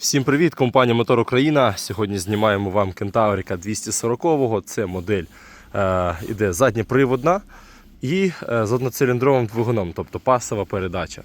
Всім привіт, компанія Мотор Україна. Сьогодні знімаємо вам Кентаврика 240-го. Це модель е, іде задньоприводна і е, з одноциліндровим двигуном, тобто пасова передача.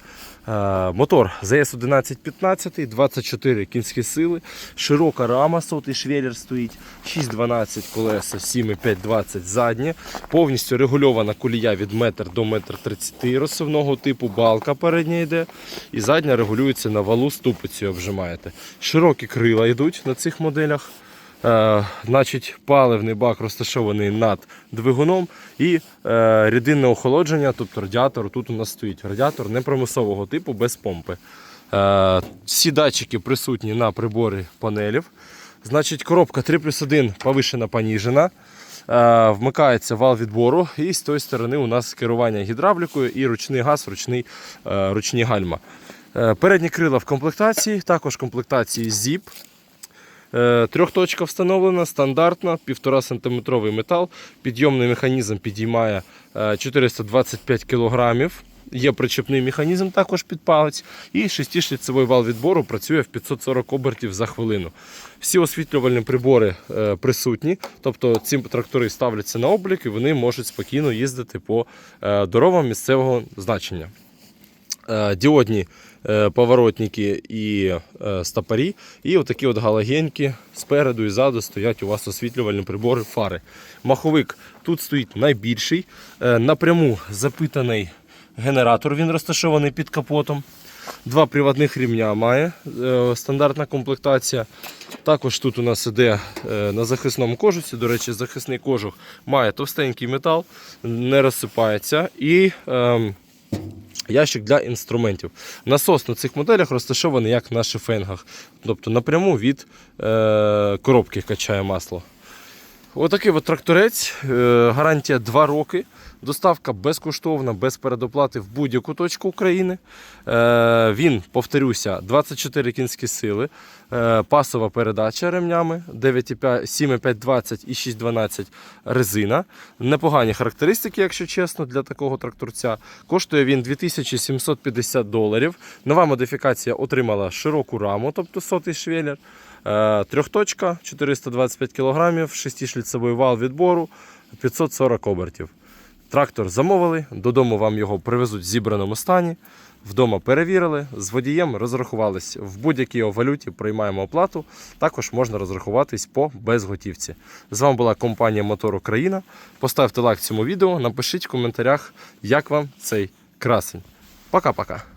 Е, мотор ZS 1115, 24 кінські сили, широка рама, сотий швеллер стоїть, 612 колеса, 7,520 заднє, повністю регульована колія від 1 до 1,30 м розсувного типу, балка передня йде, і задня регулюється на валу ступицею обжимаєте. Широкі крила йдуть на цих моделях. Е, значить, паливний бак розташований над двигуном і е, рідинне охолодження, тобто радіатор тут у нас стоїть. Радіатор непромислового типу без помпи. Е, всі датчики присутні на приборі панелів. Значить, коробка 3 плюс 1 повишена поніжена. Е, вмикається вал відбору, і з тої сторони у нас керування гідравлікою і ручний газ, ручний, е, ручні гальма. Е, передні крила в комплектації, також комплектації ZIP. Е, Трьохточка встановлена, стандартна, 1,5 см метал. Підйомний механізм підіймає е, 425 кг. Є причепний механізм також під палець. І шестишліцевий вал відбору працює в 540 обертів за хвилину. Всі освітлювальні прибори е, присутні, тобто ці трактори ставляться на облік і вони можуть спокійно їздити по е, дорогам місцевого значення. Е, Діодні е, поворотники і е, стопорі. І отакі от галогенки спереду і ззаду стоять у вас освітлювальні прибори фари. Маховик тут стоїть найбільший. Е, Напряму запитаний генератор, він розташований під капотом. Два приводних рівня має е, стандартна комплектація. Також тут у нас іде е, на захисному кожусі. До речі, захисний кожух має товстенький метал, не розсипається. І ем, ящик для інструментів. Насос на цих моделях розташований як на шифенгах, тобто напряму від е, коробки качає масло. Отакий от тракторець, е, гарантія 2 роки. Доставка безкоштовна, без передоплати в будь-яку точку України. Е, він, повторюся, 24 кінські сили, е, пасова передача ремнями, 9,5 7,520 і 6,12 резина. Непогані характеристики, якщо чесно, для такого тракторця. Коштує він 2750 доларів. Нова модифікація отримала широку раму, тобто сотий швеллер. Трьохточка, 425 кг, 6-шліцевий вал відбору, 540 обертів. Трактор замовили, додому вам його привезуть в зібраному стані. Вдома перевірили, з водієм розрахувались в будь-якій валюті, приймаємо оплату. Також можна розрахуватись по безготівці. З вами була компанія Мотор Україна. Поставте лайк цьому відео, напишіть в коментарях, як вам цей красень. Пока-пока.